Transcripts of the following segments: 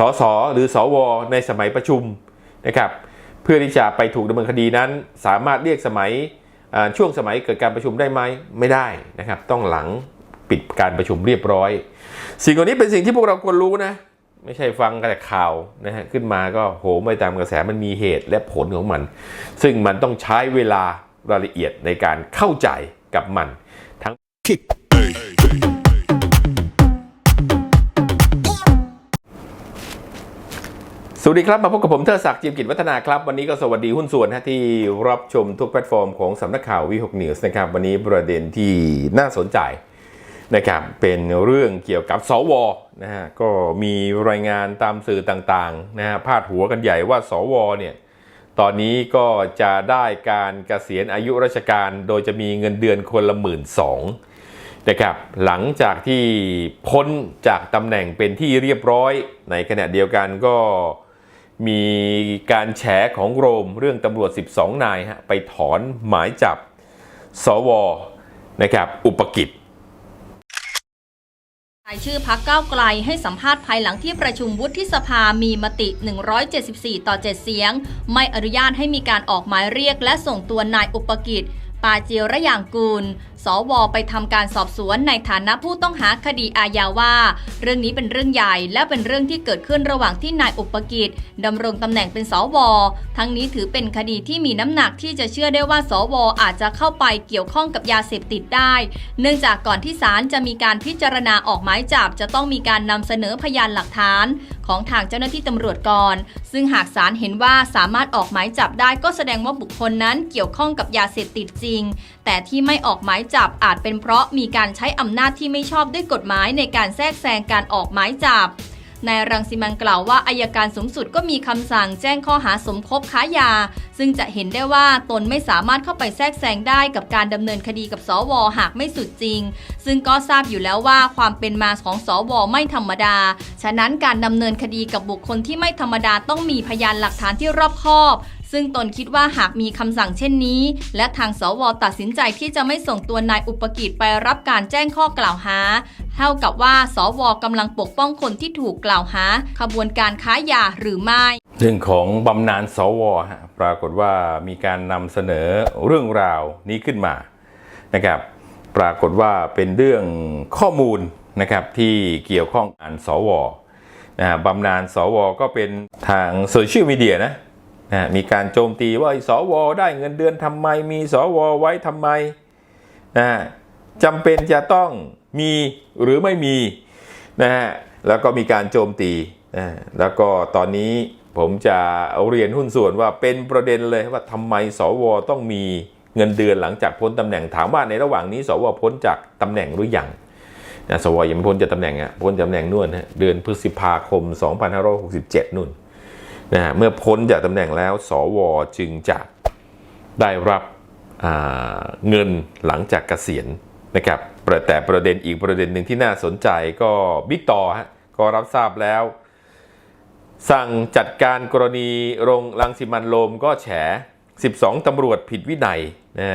สสหรือสวในสมัยประชุมนะครับเพื่อที่จะไปถูกดำเนินคดีนั้น สามารถเรียกสมัยช่วงสมัยเกิดการประชุมได้ไหมไม่ได้นะครับ ต้องหลังปิดการประชุมเรียบร้อย สิ่งเหล่านี้เป็นสิ่งที่พวกเราควรรู้นะ ไม่ใช่ฟังแต่ข่าวนะฮะขึ้นมาก็โหไม่ตามกระแสมันมีเหตุและผลของมัน ซึ่งมันต้องใช้เวลารายละเอียดในการเข้าใจกับมันทั้ง สวัสดีครับ มาพบกับผมเทอศักดิ์จิมกิจวัฒนาครับ วันนี้ก็สวัสดีหุ้นส่วนที่รับชมทุกแพลตฟอร์มของสำนักข่าววีหกนิวส์นะครับ วันนี้ประเด็นที่น่าสนใจนะครับเป็นเรื่องเกี่ยวกับสวนะฮะก็มีรายงานตามสื่อต่างๆนะฮะพาดหัวกันใหญ่ว่าสวเนี่ยตอนนี้ก็จะได้การเกษียณอายุราชการ โดยจะมีเงินเดือนคนละหมื่นสองนะครับหลังจากที่พ้นจากตำแหน่งเป็นที่เรียบร้อยในขณะเดียวกันก็ มีการแฉของโรมเรื่องตำรวจ 12 นายฮะไปถอนหมายจับสวนะครับอุปกิจรายชื่อพักเก้าไกลให้สัมภาษณ์ภายหลังที่ประชุมวุฒิสภามีมติ 174 ต่อ 7 เสียง ไม่อนุญาตให้มีการออกหมายเรียกและส่งตัวนายอุปกิจ ปาเจียระยางกูล สวไปทำการสอบสวนในฐานะผู้ต้องหาคดีอาญาว่า เรื่องนี้เป็นเรื่องใหญ่และเป็นเรื่องที่เกิดขึ้นระหว่างที่นายอุปกิจดำรงตำแหน่งเป็นสว ทั้งนี้ถือเป็นคดีที่มีน้ำหนักที่จะเชื่อได้ว่า สว อาจจะเข้าไปเกี่ยวข้องกับยาเสพติดได้ เนื่องจากก่อนที่ศาลจะมีการพิจารณาออกหมายจับจะต้องมีการนำเสนอพยานหลักฐาน ของทางเจ้าหน้าที่ตำรวจก่อน ซึ่งหากศาลเห็นว่าสามารถออกหมายจับได้ก็แสดงว่าบุคคลนั้นเกี่ยวข้องกับยาเสพติดจริง แต่ที่ไม่ออกหมายจับอาจเป็นเพราะมีการใช้อำนาจที่ไม่ชอบด้วยกฎหมายในการแทรกแซงการออกหมายจับ นายรังสิมันกล่าวว่าอายการสูงสุดก็มีคำสั่งแจ้งข้อหาสมคบค้ายา ซึ่งจะเห็นได้ว่าตนไม่สามารถเข้าไปแทรกแซงได้กับการดำเนินคดีกับสวหากไม่สุดจริง ซึ่งก็ทราบอยู่แล้วว่าความเป็นมาของสวไม่ธรรมดา ฉะนั้นการดำเนินคดีกับบุคคลที่ไม่ธรรมดาต้องมีพยานหลักฐานที่รอบคอบ ซึ่งตนคิดว่าหากมีคำสั่งเช่นนี้ และทางสวตัดสินใจที่จะไม่ส่งตัวนายอุปกิจไปรับการแจ้งข้อกล่าวหา เท่ากับว่า สวกำลังปกป้องคนที่ถูกกล่าวหา ขบวนการค้ายาหรือไม่เรื่องของบำนาญสวฮะปรากฏว่ามีการนำเสนอเรื่องราวนี้ขึ้นมานะครับ ปรากฏว่าเป็นเรื่องข้อมูลนะครับที่เกี่ยวข้องกับสวนะฮะบำนาญสวก็เป็นทางโซเชียลมีเดียนะ นะมีการโจมตีว่าไอ้สวได้เงินเดือนทำไม มีสวไว้ทำไมนะจำเป็นจะต้องมีหรือไม่มีนะฮะแล้วก็มีการโจมตีนะแล้วก็ตอนนี้ผมจะเอาเรียนหุ้นส่วนว่าเป็นประเด็นเลยว่าทำไมสวต้องมีเงินเดือนหลังจากพ้นตำแหน่งถามว่าในระหว่างนี้ สวพ้นจากตำแหน่งหรือยังนะสวยังไม่พ้นจากตำแหน่งอะพ้นตำแหน่งนู่นฮะเดือนพฤษภาคม 2567นู่น นะเมื่อพ้นจากตำแหน่งแล้ว สวจึงจะได้รับเงินหลังจากเกษียณนะครับแต่ประเด็นอีกประเด็นหนึ่งที่น่าสนใจก็บิ๊กต่อฮะก็รับทราบแล้ว สั่งจัดการกรณีโรงรังสิมันโรมก็แฉ 12ตำรวจผิดวินัยนะ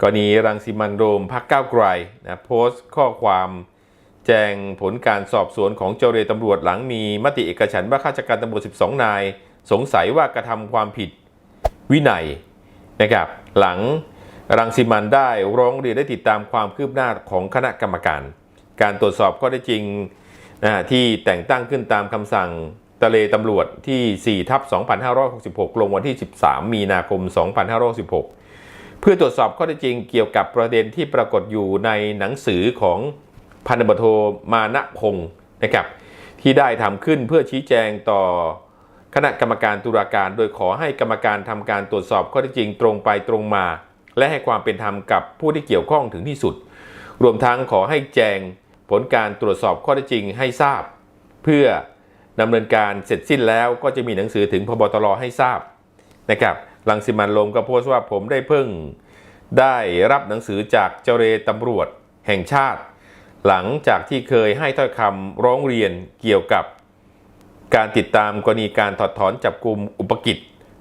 กรณีรังสิมันโรมพักก้าวไกลนะโพสต์ข้อความแจ้งผลการสอบสวนของเจ้าเรตำรวจหลังมีมติเอกฉันว่าข้าราชการตำรวจ 12 นาย สงสัยว่ากระทำความผิดวินัยนะครับหลังรังสิมันได้ร้องเรียนได้ติดตามความคืบหน้าของคณะกรรมการ การตรวจสอบข้อได้จริงนะที่แต่งตั้งขึ้นตามคำสั่งตะเลตำรวจที่4ทับ2566 ลงวันที่ 13 มีนาคม 2566 เพื่อตรวจสอบข้อเท็จจริงเกี่ยวกับประเด็นที่ปรากฏอยู่ในหนังสือของพันธบทโทมานะพงศ์นะครับที่ได้ทำขึ้นเพื่อชี้แจงต่อ คณะกรรมการตุลาการ โดยขอให้กรรมการทำการตรวจสอบข้อเท็จจริงตรงไปตรงมา และให้ความเป็นธรรมกับผู้ที่เกี่ยวข้องถึงที่สุด รวมทั้งขอให้แจงผลการตรวจสอบข้อเท็จจริงให้ทราบ เพื่อดำเนินการเสร็จสิ้นแล้วก็จะมีหนังสือถึงพบตรให้ทราบนะครับลังสิมันต์โรมก็โพสต์ว่าผมได้เพิ่งได้รับหนังสือจากเจ้าเรตำรวจแห่งชาติ หลังจากที่เคยให้ถ้อยคำร้องเรียนเกี่ยวกับ การติดตามกรณีการถอดถอนจับกลุ่มอุปกิจ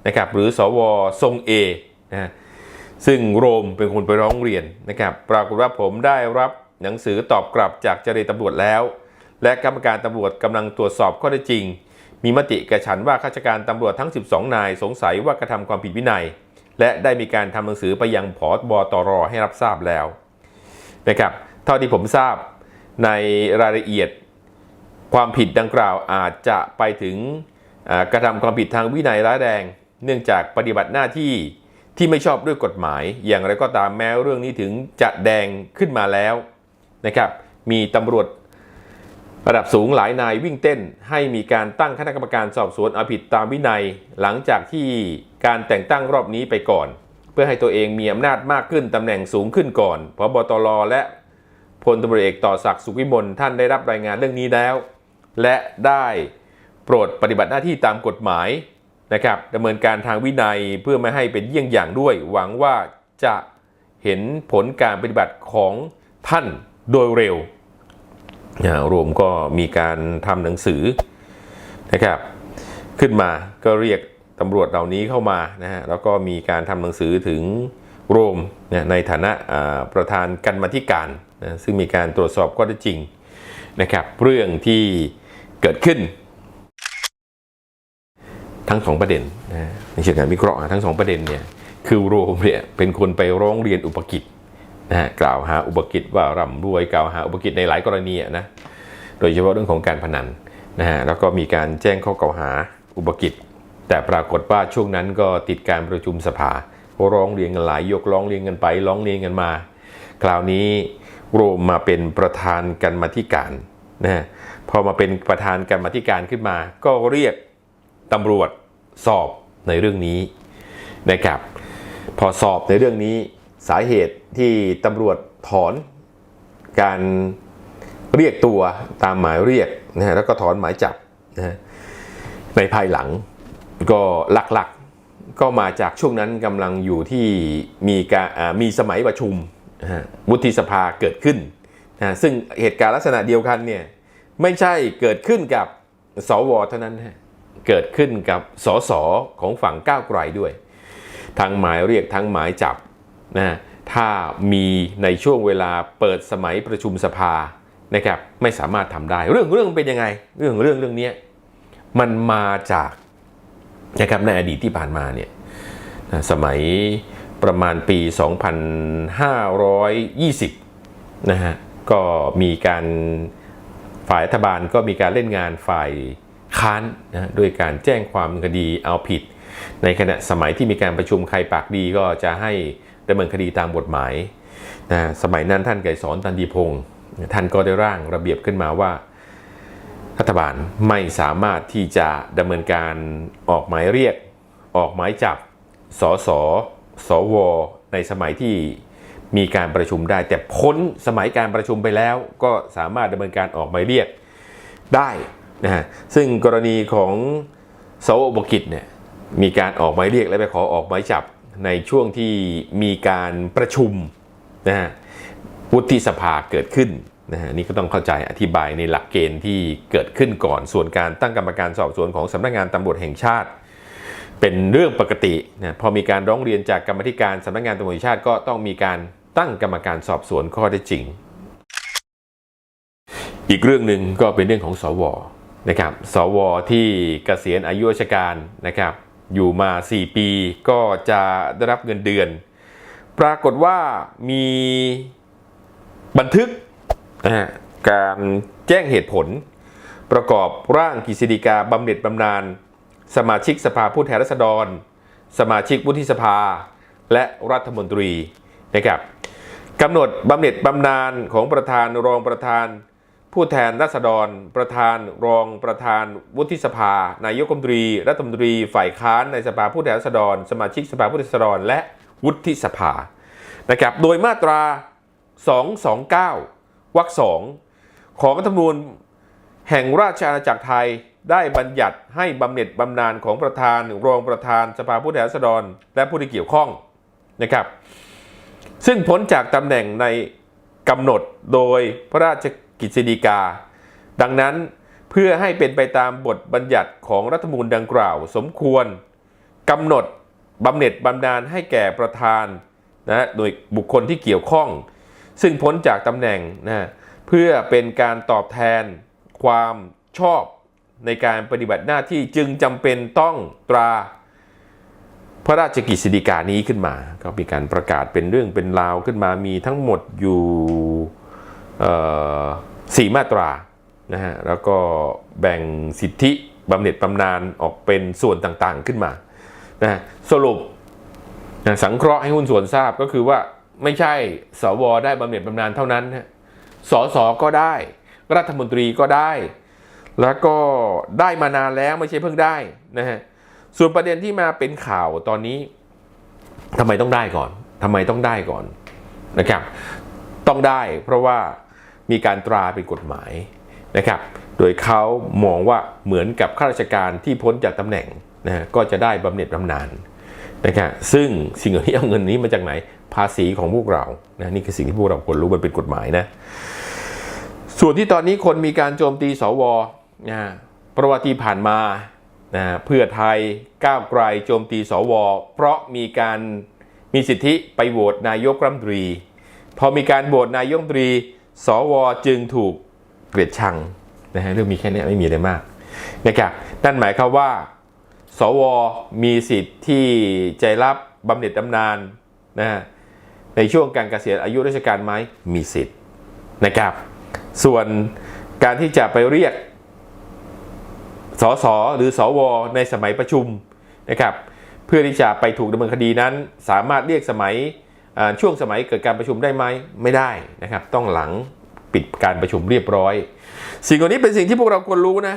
นะครับหรือสวทรงเอนะซึ่งโรมเป็นคนไปร้องเรียนนะครับปรากฏว่าผมได้รับหนังสือตอบกลับจากเจรตำรวจแล้ว และกรรมการตำรวจกำลังตรวจสอบข้อเท็จจริง มีมติกระฉันว่าข้าราชการตำรวจทั้ง 12 นายสงสัยว่ากระทำความผิดวินัย และได้มีการทำหนังสือไปยังผอบตรให้รับทราบแล้วนะครับเท่าที่ผมทราบในรายละเอียด ความผิดดังกล่าวอาจจะไปถึงกระทำความผิดทางวินัยร้ายแรง เนื่องจากปฏิบัติหน้าที่ที่ไม่ชอบด้วยกฎหมาย อย่างไรก็ตามแม้เรื่องนี้ถึงจะแดงขึ้นมาแล้วนะครับมีตำรวจระดับสูงหลายนายวิ่งเต้น ให้มีการตั้งคณะกรรมการสอบสวนเอาผิดตามวินัย หลังจากที่การแต่งตั้งรอบนี้ไปก่อน เพื่อให้ตัวเองมีอำนาจมากขึ้นตำแหน่งสูงขึ้นก่อนพบตรและพลตำรวจเอกต่อศักดิ์สุขวิมลท่านได้รับรายงานเรื่องนี้แล้ว และได้โปรดปฏิบัติหน้าที่ตามกฎหมายนะครับดำเนินการทางวินัยเพื่อไม่ให้เป็นเยี่ยงอย่างด้วย หวังว่าจะเห็นผลการปฏิบัติของท่านโดยเร็วนะรวมก็มีการทำหนังสือนะครับ ขึ้นมาก็เรียกตำรวจเหล่านี้เข้ามานะฮะแล้วก็มีการทำหนังสือถึงโรมนะในฐานะประธานกันมาธิการนะซึ่งมีการตรวจสอบข้อเท็จจริงนะครับ เรื่องที่ เกิดขึ้น ทั้งสองประเด็นนะในเชิงการวิเคราะห์ทั้งสองประเด็นเนี่ยคือโรมเนี่ยเป็นคนไปร้องเรียนอุปกิจนะฮะกล่าวหาอุปกิจว่าร่ำรวยกล่าวหาอุปกิจในหลายกรณีนะโดยเฉพาะเรื่องของการพนันนะฮะแล้วก็มีการแจ้งข้อกล่าวหาอุปกิจ แต่ปรากฏว่าช่วงนั้นก็ติดการประชุมสภาร้องเรียนกันหลายยกร้องเรียนกันไปร้องเรียนกันมา คราวนี้โรมมาเป็นประธานกันมาธิการนะฮะ พอมาเป็นประธานกันมาธิการขึ้นมา ก็เรียกตำรวจสอบในเรื่องนี้นะครับพอสอบในเรื่องนี้สาเหตุที่ตำรวจถอนการเรียกตัวตามหมายเรียกนะฮะแล้วก็ถอนหมายจับนะฮะในภายหลังก็หลักๆก็มาจากช่วงนั้นกำลังอยู่ที่มีการมีสมัยประชุมวุฒิสภาเกิดขึ้นนะฮะซึ่งเหตุการณ์ลักษณะเดียวกันเนี่ย ไม่ใช่เกิดขึ้นกับสวเท่านั้นฮะเกิดขึ้นกับสสของฝั่งก้าวไกลด้วย ทั้งหมายเรียกทั้งหมายจับนะฮะถ้ามีในช่วงเวลาเปิดสมัยประชุมสภานะครับไม่สามารถทำได้ เรื่องเรื่องเป็นยังไง เรื่องเรื่องเรื่องนี้มันมาจากนะครับในอดีตที่ผ่านมาเนี่ยสมัยประมาณปี 2520นะฮะก็มีการ ฝ่ายรัฐบาลก็มีการเล่นงานฝ่ายค้านนะด้วยการแจ้งความคดีเอาผิด ในขณะสมัยที่มีการประชุมใครปากดีก็จะให้ดำเนินคดีตามกฎหมายนะสมัยนั้นท่านไกรสอนตันดีพงศ์ท่านก็ได้ร่างระเบียบขึ้นมาว่า รัฐบาลไม่สามารถที่จะดำเนินการออกหมายเรียก ออกหมายจับสสสว ในสมัยที่ มีการประชุมได้ แต่พ้นสมัยการประชุมไปแล้ว ก็สามารถดำเนินการออกหมายเรียกได้นะฮะซึ่งกรณีของสวอุปกิจเนี่ยมีการออกหมายเรียกและไปขอออกหมายจับในช่วงที่มีการประชุมนะฮะวุฒิสภาเกิดขึ้นนะฮะนี่ก็ต้องเข้าใจอธิบายในหลักเกณฑ์ที่เกิดขึ้นก่อน ส่วนการตั้งกรรมการสอบสวนของสำนักงานตำรวจแห่งชาติ เป็นเรื่องปกตินะพอมีการร้องเรียนจากกรรมธิการสำนักงานตำรวจแห่งชาติก็ต้องมีการ ตั้งกรรมการสอบสวนข้อได้จริง อีกเรื่องหนึ่งก็เป็นเรื่องของสวนะครับ สวที่เกษียณอายุราชการนะครับ อยู่มา 4 ปีก็จะได้รับเงินเดือน ปรากฏว่ามีบันทึกนะฮะการแจ้งเหตุผล ประกอบร่างกฤษฎีกาบำเหน็จบำนาญสมาชิกสภาผู้แทนราษฎร สมาชิกวุฒิสภา และรัฐมนตรีนะครับ กำหนดบำเหน็จบำนาญของประธานรองประธาน ผู้แทนราษฎร ประธานรองประธานวุฒิสภา นายกรัฐมนตรีรัฐมนตรีฝ่ายค้านในสภาผู้แทนราษฎร สมาชิกสภาผู้แทนราษฎร และวุฒิสภานะครับโดยมาตรา 229 วรรคสองของรัฐธรรมนูญแห่งราชอาณาจักรไทยได้บัญญัติให้บำเหน็จบำนาญของประธานรองประธานสภาผู้แทนราษฎร และผู้ที่เกี่ยวข้องนะครับ ซึ่งพ้นจากตำแหน่งในกำหนดโดยพระราชกิจสีกา ดังนั้นเพื่อให้เป็นไปตามบทบัญญัติของรัฐธรรมนูญดังกล่าว สมควรกำหนดบำเหน็จบำนาญให้แก่ประธานนะโดยบุคคลที่เกี่ยวข้อง ซึ่งพ้นจากตำแหน่งนะเพื่อเป็นการตอบแทนความชอบในการปฏิบัติหน้าที่จึงจำเป็นต้องตรา พระราชกิจสิริกานี้ขึ้นมา ก็มีการประกาศเป็นเรื่องเป็นราวขึ้นมามีทั้งหมดอยู่สี่มาตรานะฮะแล้วก็แบ่งสิทธิบำเหน็จบำนาญออกเป็นส่วนต่างๆขึ้นมานะฮะสรุปนะสังเคราะห์ให้หุ้นส่วนทราบก็คือว่าไม่ใช่สวได้บำเหน็จบำนาญเท่านั้นนะสสก็ได้ รัฐมนตรีก็ได้ แล้วก็ได้มานานแล้วไม่ใช่เพิ่งได้นะฮะ ส่วนประเด็นที่มาเป็นข่าวตอนนี้ทำไมต้องได้ก่อน ทำไมต้องได้ก่อนนะครับ ต้องได้เพราะว่ามีการตราเป็นกฎหมายนะครับ โดยเขามองว่าเหมือนกับข้าราชการที่พ้นจากตำแหน่งนะก็จะได้บำเหน็จบำนาญนะครับซึ่งสิ่งเหล่านี้เอาเงินนี้มาจากไหนภาษีของพวกเรานะนี่คือสิ่งที่พวกเราควรรู้มันเป็นกฎหมายนะ ส่วนที่ตอนนี้คนมีการโจมตีสวนะฮะประวัติผ่านมา นะเพื่อไทยก้าวไกลโจมตีสว เพราะมีการมีสิทธิไปโหวตนายกรัฐมนตรี พอมีการโหวตนายกรัฐมนตรี สวจึงถูกเกลียดชังนะฮะเรื่องมีแค่นี้ไม่มีอะไรมากนะครับนั่นหมายความว่า สวมีสิทธิ์ที่จรับบำเหน็จบำนาญนะฮะในช่วงการเกษียณอายุราชการไหมมีสิทธิ์นะครับ ส่วนการที่จะไปเรียก สสหรือสวในสมัยประชุมนะครับเพื่อที่จะไปถูกดำเนินคดีนั้น สามารถเรียกสมัยช่วงสมัยเกิดการประชุมได้ไหมไม่ได้นะครับ ต้องหลังปิดการประชุมเรียบร้อย สิ่งเหล่านี้เป็นสิ่งที่พวกเราควรรู้นะ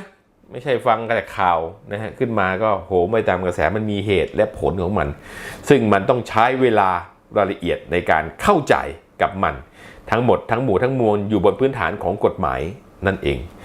ไม่ใช่ฟังแต่ข่าวนะฮะขึ้นมาก็โหไม่ตามกระแสมันมีเหตุและผลของมัน ซึ่งมันต้องใช้เวลารายละเอียดในการเข้าใจกับมัน ทั้งหมดทั้งหมู่ทั้งมวลอยู่บนพื้นฐานของกฎหมายนั่นเอง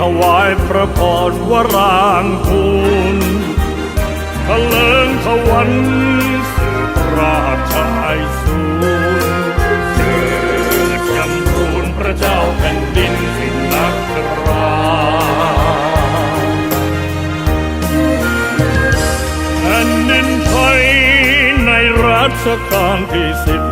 ถวายพระพรวรางคูณทะเลิงทวันสืบราชไอสูรเกิดจำทูลพระเจ้าแผ่นดินสินนักราแผ่นดินไทยในรัชกาลที่สิบ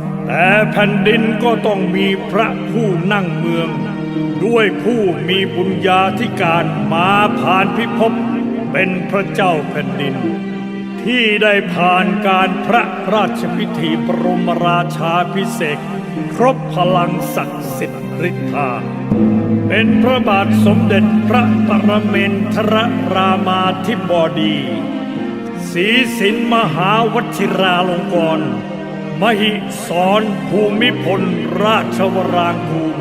แต่แผ่นดินก็ต้องมีพระผู้นั่งเมือง ด้วยผู้มีบุญญาธิการมาผ่านพิภพเป็นพระเจ้าแผ่นดิน ที่ได้ผ่านการพระราชพิธีบรมราชาพิเศษครบพลังศักดิ์สิทธิ์ฤทธา เป็นพระบาทสมเด็จพระปรเมนทรรามาธิบดี ศรีสินมหาวชิราลงกรณ์ มหิสรภูมิพลราชวรางคูล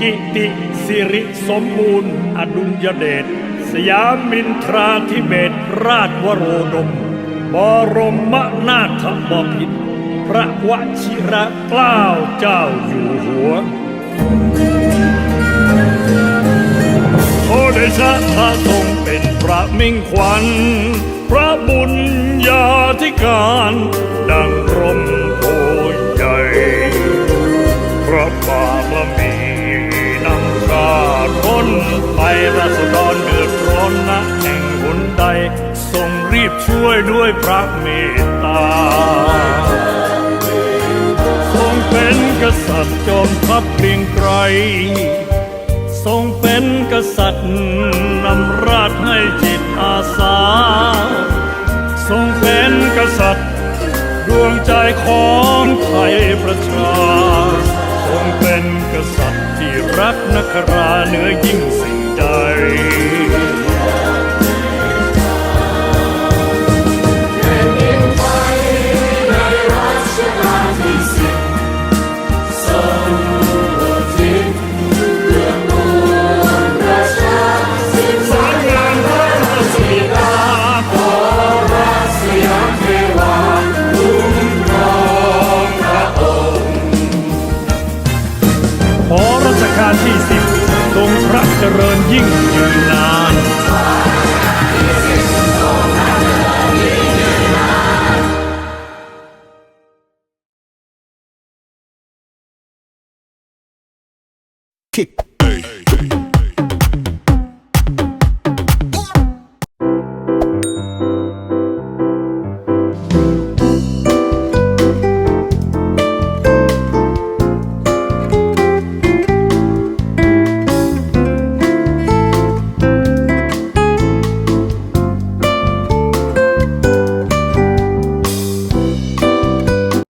กิติสิริสมบูรณ์ อดุลยเดชสยามินทราธิเบศรราชวโรดม บรมนาถบพิตรพระวชิระเกล้าเจ้าอยู่หัวโอเดชะพระทรงเป็นพระมิ่งขวัญ พระบุญญาธิการ ดังร่ม พระบารมีนำชาติพ้นไปราษฎรเดือดร้อนนะแห่งหนใดทรงรีบช่วยด้วยพระเมตตาทรงเป็นกษัตริย์จอมทัพเกรียงไกรทรงเป็นกษัตริย์นำราชให้จิตอาสา ทรงเป็นกษัตริย์ดวงใจของไทยประชา งเป็นกษัตริย์ที่รักนักราเหนือยิ่งสิ่งใด kick